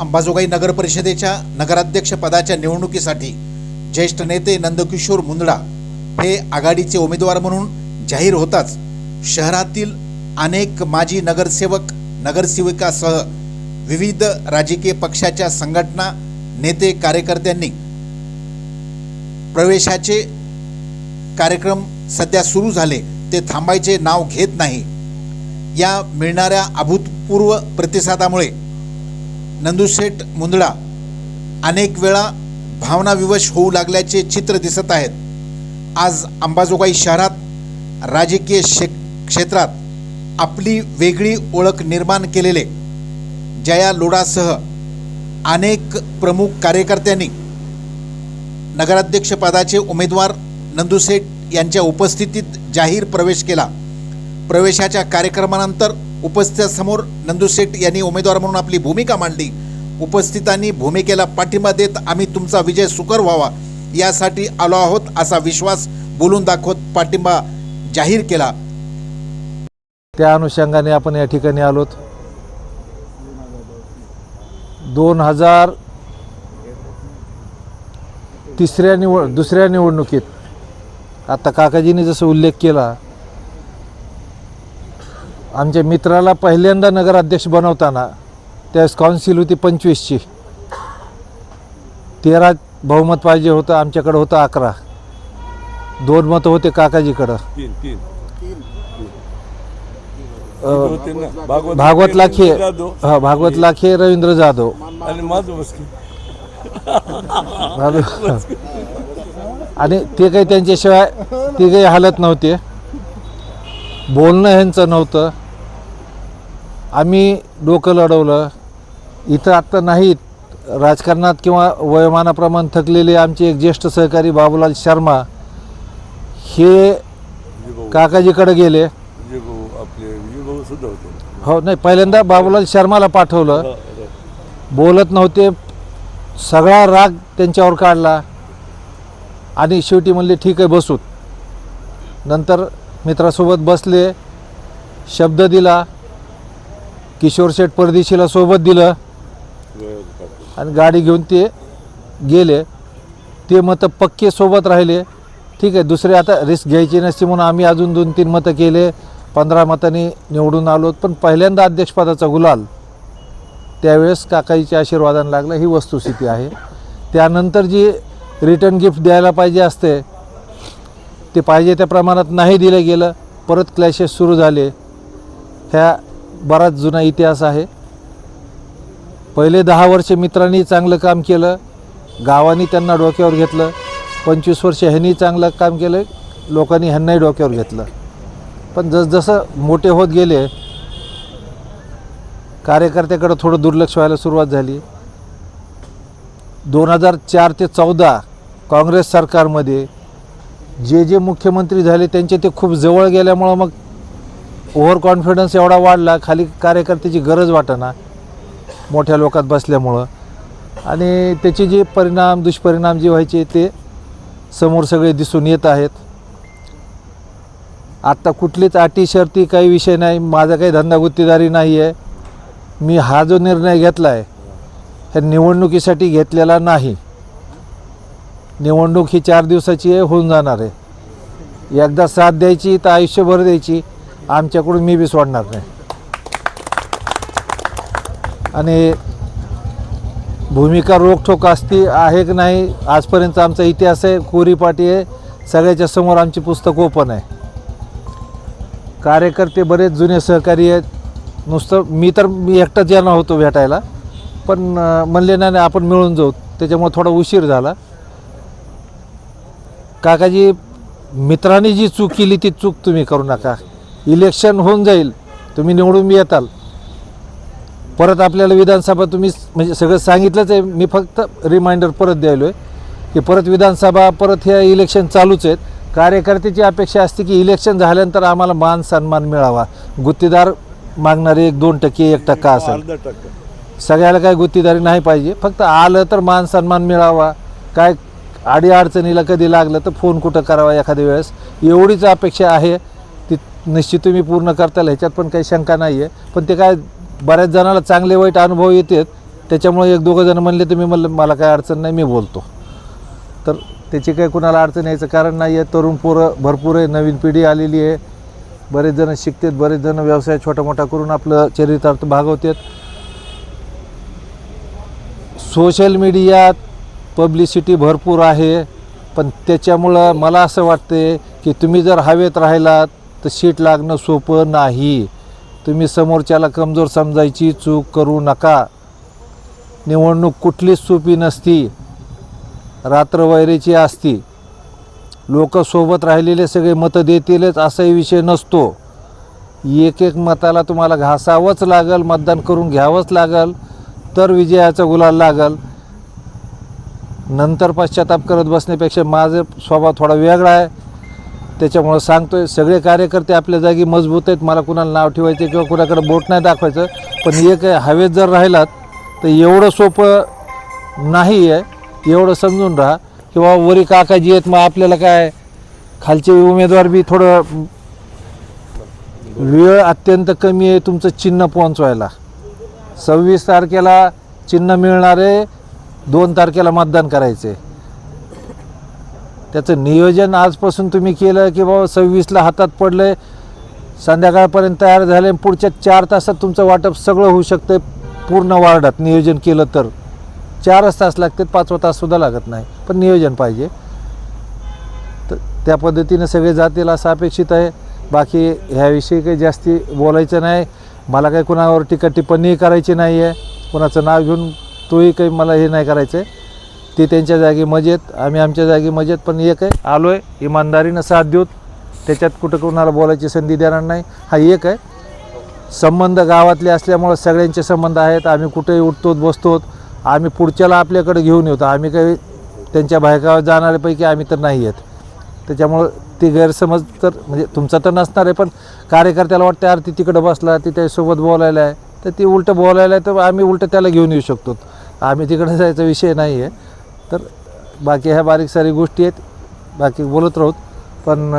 अंबाजोगाई नगर परिषदेच्या नगराध्यक्ष पदाच्या निवडणुकीसाठी ज्येष्ठ नेते नंदकिशोर मुंदडा हे आघाडीचे उमेदवार म्हणून जाहीर होताच शहरातील अनेक माजी नगरसेवक नगरसेविकासह विविध राजकीय पक्षाच्या संघटना नेते कार्यकर्त्यांनी प्रवेशाचे कार्यक्रम सध्या सुरू झाले. ते थांबायचे नाव घेत नाही. या मिळणाऱ्या अभूतपूर्व प्रतिसादामुळे नंदुशेठ मुंदळा अनेक वेळा भावनाविवश होऊ लागल्याचे चित्र दिसत आहेत. आज अंबाजोगाई शहरात राजकीय शे क्षेत्रात आपली वेगळी ओळख निर्माण केलेले जया लोडासह अनेक प्रमुख कार्यकर्त्यांनी नगराध्यक्षपदाचे उमेदवार नंदुसेठ यांच्या उपस्थितीत जाहीर प्रवेश केला. प्रवेशाच्या कार्यक्रमानंतर उपस्थितांसमोर नंदुशेठ यांनी उमेदवार म्हणून आपली भूमिका मांडली. उपस्थितांनी भूमिकेला पाठिंबा देत आम्ही तुमचा विजय सुकर व्हावा यासाठी आलो आहोत असा विश्वास बोलून दाखवत पाठिंबा जाहीर केला. त्या अनुषंगाने आपण या ठिकाणी आलोत. दोन हजार तिसऱ्या निवड दुसऱ्या निवडणुकीत आता काकाजीने जसं उल्लेख केला आमच्या मित्राला पहिल्यांदा नगराध्यक्ष बनवताना त्यावेळेस काउन्सिल होती पंचवीसची. तेरा बहुमत पाहिजे होतं आमच्याकडं होतं अकरा. दोन मतं होते काकाजीकडं. भागवत लाखे हा भागवत लाखे रवींद्र जाधव. आणि ते काही त्यांच्याशिवाय ते काही हालत नव्हते. बोलणं ह्यांचं नव्हतं. आम्ही डोकं लढवलं. इथं आत्ता नाहीत. राजकारणात किंवा वयोमानाप्रमाणे थकलेले आमचे एक ज्येष्ठ सहकारी बाबूलाल शर्मा हे काकाजीकडे गेले. हो नाही पहिल्यांदा बाबूलाल शर्माला पाठवलं. बोलत नव्हते. सगळा राग त्यांच्यावर काढला. आणि शेवटी म्हणले ठीक आहे बसूत. नंतर मित्रासोबत बसले. शब्द दिला. किशोर शेठ परदेशीला सोबत दिलं. आणि गाडी घेऊन ते गेले. ते मतं पक्के सोबत राहिले. ठीक आहे दुसरे आता रिस्क घ्यायची नसती म्हणून आम्ही अजून दोन तीन मतं केले. पंधरा मतांनी निवडून आलो पण पहिल्यांदा अध्यक्षपदाचा गुलाल. त्यावेळेस काकाईच्या आशीर्वादानं लागला ही वस्तुस्थिती आहे. त्यानंतर जी रिटर्न गिफ्ट द्यायला पाहिजे असते ते पाहिजे त्या प्रमाणात नाही दिलं गेलं. परत क्लॅशेस सुरू झाले. ह्या बराच जुना इतिहास आहे. पहिले दहा वर्ष मित्रांनी चांगलं काम केलं गावांनी त्यांना डोक्यावर घेतलं पंचवीस वर्ष ह्यांनी चांगलं काम केलं लोकांनी ह्यांनाही डोक्यावर घेतलं. पण जसजसं मोठे होत गेले कार्यकर्त्याकडं थोडं दुर्लक्ष व्हायला सुरुवात झाली. दोन हजार चार ते चौदा काँग्रेस सरकारमध्ये जे जे मुख्यमंत्री झाले त्यांचे ते खूप जवळ गेल्यामुळं मग ओव्हर कॉन्फिडन्स एवढा वाढला खाली कार्यकर्त्याची गरज वाटेना मोठ्या लोकात बसल्यामुळं. आणि त्याचे जे परिणाम दुष्परिणाम जे व्हायचे ते समोर सगळे दिसून येत आहेत. आत्ता कुठलीच अटी शर्ती काही विषय नाही माझा काही धंदा गुत्तेदारी नाही आहे मी हा जो निर्णय घेतला आहे ह्या निवडणुकीसाठी घेतलेला नाही. निवडणूक ही चार दिवसाची आहे होऊन जाणार आहे. एकदा साथ द्यायची तर आयुष्यभर द्यायची. आमच्याकडून मी बी सोडणार नाही. आणि भूमिका रोखठोक असती आहे की नाही आजपर्यंत आमचा इतिहास आहे कोरी पाटी आहे सगळ्याच्या समोर आमची पुस्तक ओपन आहे. कार्यकर्ते बरेच जुने सहकारी आहेत नुसतं मी तर मी एकटाच येणार होतो भेटायला पण म्हणले नाही नाही, आपण मिळून जाऊ. त्याच्यामुळे थोडा उशीर झाला. काकाजी मित्रांनी जी चूक केली ती चूक तुम्ही करू नका. इलेक्शन होऊन जाईल तुम्ही निवडून येताल. परत आपल्याला विधानसभा तुम्ही म्हणजे सगळं सांगितलंच आहे मी फक्त रिमाइंडर परत द्यायलो आहे की परत विधानसभा परत हे इलेक्शन चालूच आहेत. कार्यकर्त्याची अपेक्षा असते की इलेक्शन झाल्यानंतर आम्हाला मान सन्मान मिळावा. गुत्तेदार मागणारे एक दोन टक्के एक टक्का असेल. सगळ्याला काय गुत्तेदारी नाही पाहिजे फक्त आलं तर मान सन्मान मिळावा. काय आडी अडचणीला कधी लागलं तर फोन कुठं करावा एखाद्या वेळेस. एवढीच अपेक्षा आहे. निश्चित तुम्ही पूर्ण करताल ह्याच्यात पण काही शंका नाही आहे पण ते काय बऱ्याच जणाला चांगले वाईट अनुभव येतात त्याच्यामुळे एक दोघं जण म्हणले तुम्ही म्हणलं मला काय अडचण नाही मी बोलतो. तर त्याची काही कुणाला अडचण यायचं कारण नाही आहे तरुण पोरं भरपूर आहे नवीन पिढी आलेली आहे. बरेच जण शिकतात बरेच जण व्यवसाय छोटा मोठा करून आपलं चरितार्थ भागवतात. सोशल मीडियात पब्लिसिटी भरपूर आहे पण त्याच्यामुळं मला असं वाटते की तुम्ही जर हवेत राहिलात तर शीट लागणं सोपं नाही. तुम्ही समोरच्याला कमजोर समजायची चूक करू नका. निवडणूक कुठलीच सोपी नसती. रात्रवैरीची असती. लोक सोबत राहिलेले सगळे मतं देतीलच असाही विषय नसतो. एक एक मताला तुम्हाला घासावंच लागल मतदान करून घ्यावंच लागल तर विजयाचा गुलाल लागल. नंतर पश्चाताप करत बसण्यापेक्षा माझा स्वभाव थोडा वेगळा आहे. त्याच्यामुळं सांगतोय सगळे कार्यकर्ते आपल्या जागी मजबूत आहेत. मला कुणाला नाव ठेवायचे किंवा कुणाकडे बोट नाही दाखवायचं पण एक हवेत जर राहिलात तर एवढं सोपं नाही आहे एवढं समजून राहा किंवा वरी काकाजी आहेत मग आपल्याला काय? खालचे उमेदवार बी थोडं वेळ अत्यंत कमी आहे तुमचं चिन्ह पोहोचवायला. सव्वीस तारखेला चिन्ह मिळणारे दोन तारखेला मतदान करायचे त्याचं नियोजन आजपासून तुम्ही केलं की बाबा सव्वीसला हातात पडलं संध्याकाळपर्यंत तयार झाले पुढच्या चार तासात तुमचं वाटप सगळं होऊ शकतं पूर्ण वार्डात नियोजन केलं तर. चारच तास लागतात पाचवा ताससुद्धा लागत नाही पण नियोजन पाहिजे. तर त्या पद्धतीनं सगळे जातील असं अपेक्षित आहे. बाकी ह्याविषयी काही जास्ती बोलायचं नाही. मला काही कुणावर टीका टिप्पणीही करायची नाही आहे कुणाचं नाव घेऊन तोही काही मला हे नाही करायचं आहे ते त्यांच्या जागी मजेत आम्ही आमच्या जागी मजेत पण एक आहे. आलो आहे इमानदारीनं साथ देऊत. त्याच्यात कुठं कोणाला बोलायची संधी देणार नाही. हा एक आहे. संबंध गावातले असल्यामुळं सगळ्यांचे संबंध आहेत. आम्ही कुठेही उठतो बसतो आम्ही पुढच्याला आपल्याकडे घेऊन येतो. आम्ही काही त्यांच्या बायकावर जाणाऱ्यापैकी आम्ही तर नाही आहेत. त्याच्यामुळं ती गैरसमज तर म्हणजे तुमचा तर नसणार आहे पण कार्यकर्त्याला वाटतं अरे ती तिकडं बसला ती त्याच्यासोबत बोलायला आहे. तर ती उलटं बोलायला आहे तर आम्ही उलटं त्याला घेऊन येऊ शकतो. आम्ही तिकडं जायचा विषय नाही आहे तर बाकी ह्या बारीक सारी गोष्टी आहेत. बाकी बोलत राहूत. पण